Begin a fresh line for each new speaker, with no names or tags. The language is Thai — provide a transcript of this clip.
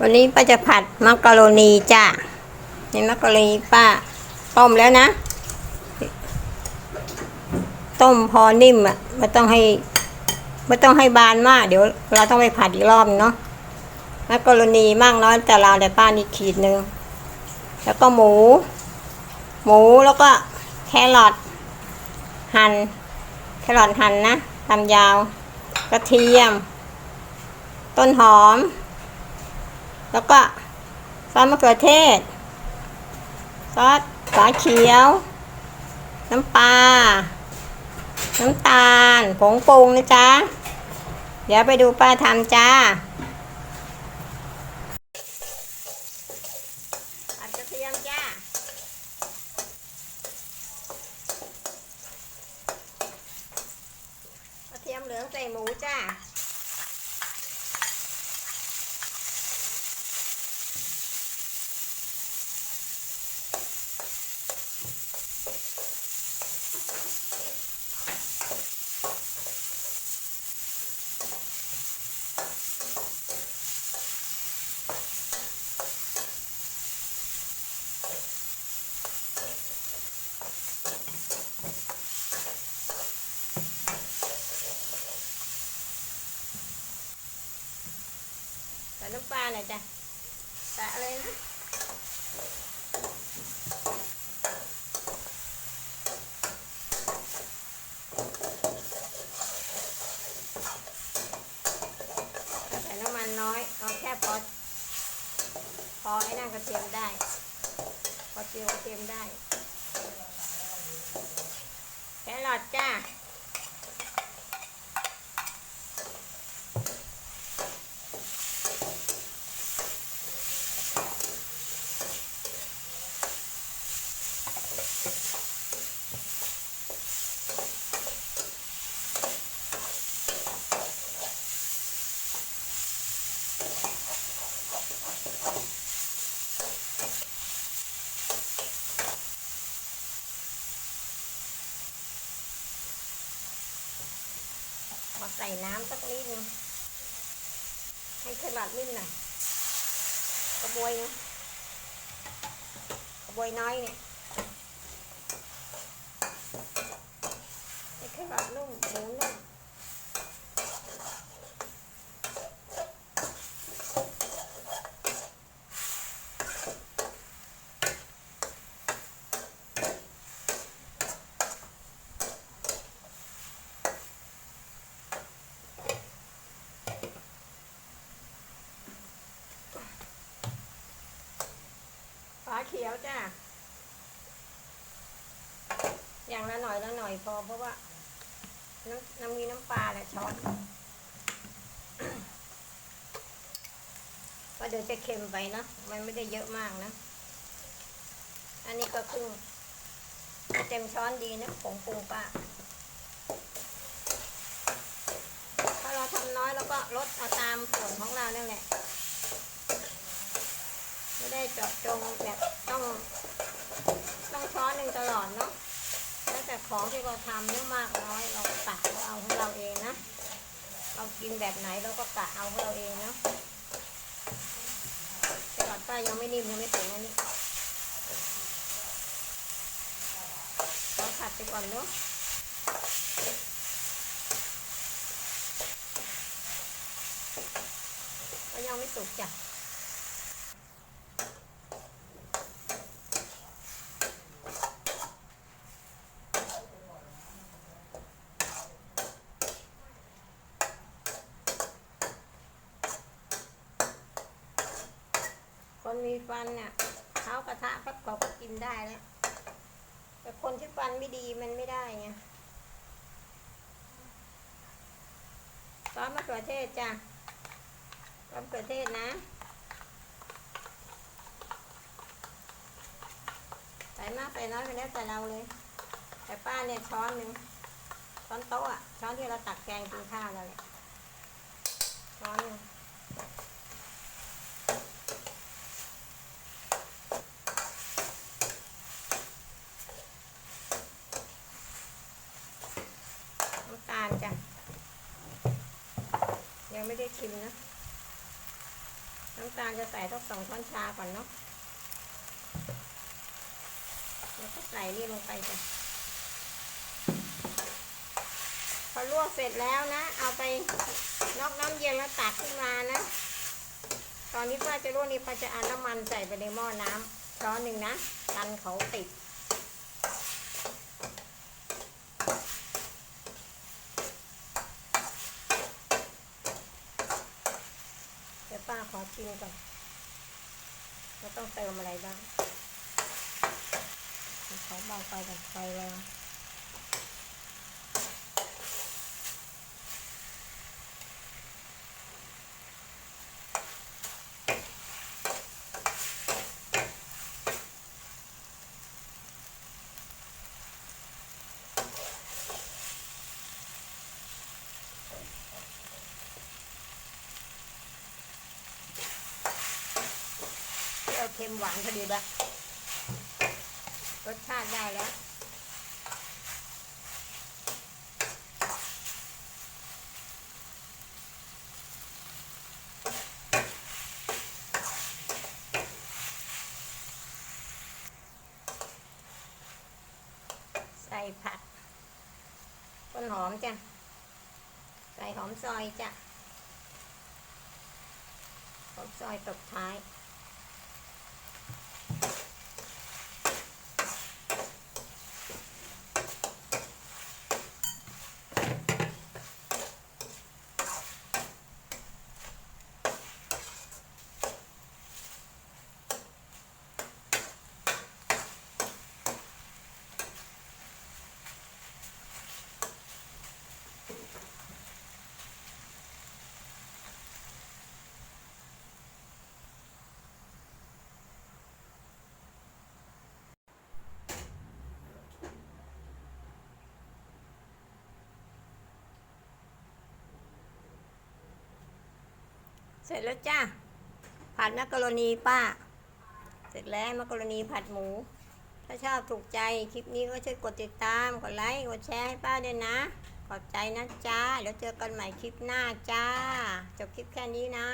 วันนี้ป้าจะผัดมักกะโรนีจ้ะนี่มักกะโรนีป้าต้มแล้วนะ ต้มพอนิ่มอะไม่ต้องให้ไม่ต้องให้บานมาก เดี๋ยวเราต้องไปผัดอีกรอบเนาะมักกะโรนีมากน้อยแต่เราแต่ป้านี่ขีดหนึ่งแล้วก็หมู หมูแล้วก็แครอทหั่นแครอทหั่นนะตำยาว กระเทียม ต้นหอม แล้วก็ซอสมะเขือเทศ ซอสฝาเขียว น้ำปลา น้ำตาล ผงปรุงนะจ๊ะ เดี๋ยวไปดูป้าทำจ้าผัดกระเทียมจ้าเทียมเหลืองใส่หมูจ้า น้ำปลาหน่อยจ้ะใส่อะไรนะใส่น้ำมันน้อยเอาแค่พอพอให้นั่งกระเทียมได้ พอเจียวกระเทียมได้แครอทจ้า อใส่น้ำสักนิดนึงให้แครอทนิ่มหน่อยกระบวยนะกระบวยน้อยเนี่ยให้แครอทนุ่มหมูนุ่ม เขียวจ้าอย่างละหน่อยละหน่อยพอเพราะว่า น้ำน้ำมีน้ำปลาแหละช้อนก็เดี๋ยวจะเค็มไปนะ มันไม่ได้เยอะมากนะ อันนี้ก็ครึ่งเต็มช้อนดีนะผงปรุงป้าถ้าเราทำน้อยแล้วก็ลดเอาตามส่วนของเราเนั่นแหละ ไม่ได้เจาะจงแบบต้อง ต้องช้อนหนึ่งตลอดเนาะแล้วแต่ของที่เราทำเนี่ยมากน้อยเราก็กะเอาของเราเองนะเรากินแบบไหนเราก็กะเอาของเราเองเนาะแต่ก่อนป้ยังไม่นิ่มยังไม่ถึงอันนี้เราผัดไปก่อนเนาะก็ยังไม่สุกจ้ะ คนมีฟันเนี่ยเท้ากระทะปั๊บเขาก็กินได้แล้วแต่คนที่ฟันไม่ดีมันไม่ได้ไงซอสมะเขือเทศจ้ะซอสมะเขือเทศนะ ใส่มากใส่น้อยไปแล้วแต่เราเลย แต่ป้าเนี่ยช้อนหนึ่งช้อนโต๊ะช้อนที่เราตักแกงกินข้าวนั่นแหละช้อนหนึ่ง น้ำตาลจ้ะ ยังไม่ได้ชิมนะ น้ำตาลจะใส่ทั้งสองช้อนชาก่อนเนาะแล้วก็ใส่นี่ลงไปจ้ะพอลวกเสร็จแล้วนะ เอาไปนอกน้ำเย็นแล้วตักขึ้นมานะ ตอนนี้ป้าจะลวกนี่ป้าจะเอาน้ำมันใส่ไปในหม้อน้ำช้อนหนึ่งนะกันเขาติด เดี๋ยว ป้าขอชิมก่อนว่าต้องเติมอะไรบ้างขอเบาไฟก่อนไฟแรง ค็มหวานพอดีละรสชาติได้แล้วใส่ผักต้นหอมจ้ะ ใส่หอมซอยจ้ะ หอมซอยตบท้าย เสร็จแล้วจ้าผัดมักกะโรนีป้า เสร็จแล้วมักกะโรนีผัดหมู ถ้าชอบถูกใจคลิปนี้ก็ช่วยกดติดตาม กดไลค์ กดแชร์ให้ป้าด้วยนะ ขอบใจนะจ้า เดี๋ยวเจอกันใหม่คลิปหน้าจ้า จบคลิปแค่นี้นะ